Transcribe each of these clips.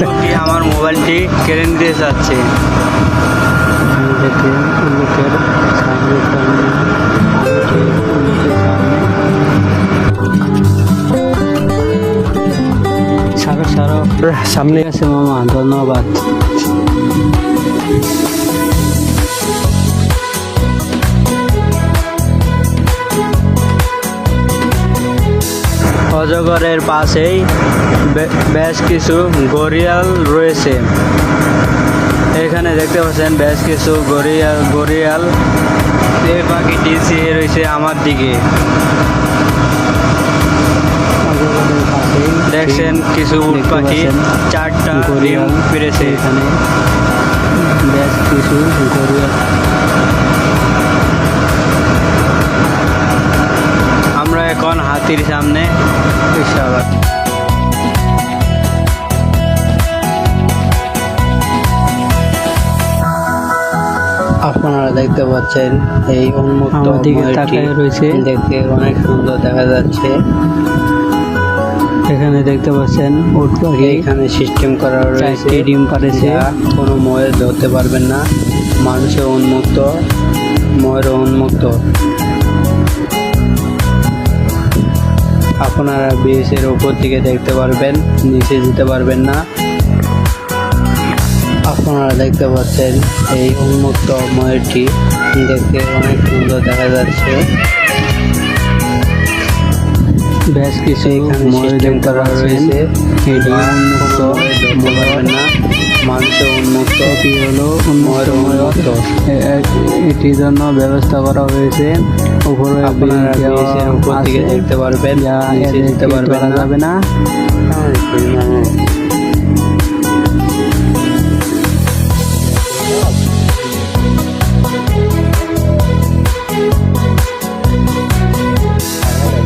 লোকটি আমার মোবাইলটি কেড়ে দিয়ে যাচ্ছে। সামনে। আছে মামা ধন্যবাদ। অজগরের পাশেই বেশ কিছু গরিয়াল রয়েছে। এখানে দেখতে পাচ্ছেন বেশ কিছু গরিয়াল গরিয়াল এই পাখিটি চেয়ে রয়েছে আমার দিকে। দেখছেন কিছু উট পাখি চারটা ডিম পেরেছে এখানে। এখন হাতির সামনে। আপনারা দেখতে পাচ্ছেন এই উন্মুক্ত দিকে তাকায় রয়েছে। দেখতে অনেক সুন্দর দেখা যাচ্ছে। এখানে দেখতে পাচ্ছেন উট পাখি। এখানে সিস্টেম করা রয়েছে। ডিম পাড়েছে। কোনো ময়ূর ধরতে পারবেন না। মানুষের উন্মুক্ত ময়ূর উন্মুক্ত। আপনারা ব্রিজের উপর দিকে দেখতে পারবেন নিচে যেতে পারবেন না। আপনারা দেখতে পাচ্ছেন এই উন্মুক্ত ময়ূরটি। দেখতে অনেক সুন্দর দেখা যাচ্ছে। বেশ কিছু ময়ূর দেখতে করা রয়েছে এটি উন্মুক্ত না। মানুষের উন্মুক্ত হলো উন্মুক্ত এটির জন্য ব্যবস্থা করা হয়েছে। উপরে দেখতে পারবেন? এদেরকে পারবেন যাবে না।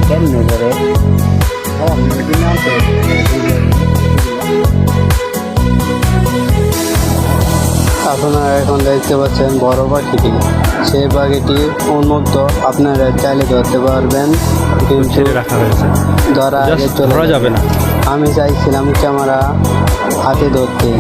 কেমনে করে আপনারা এখন দেখতে পাচ্ছেন বড় পাখিটি। সেই পাখিটি উন্মুক্ত। আপনারা চাইলে ধরতে পারবেন কিন্তু রাখা হয়েছে। ধরা চলে ধরা যাবে না। আমি চাইছিলাম ক্যামেরা হাতে ধরতে।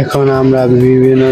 এখন আমরা বিভিন্ন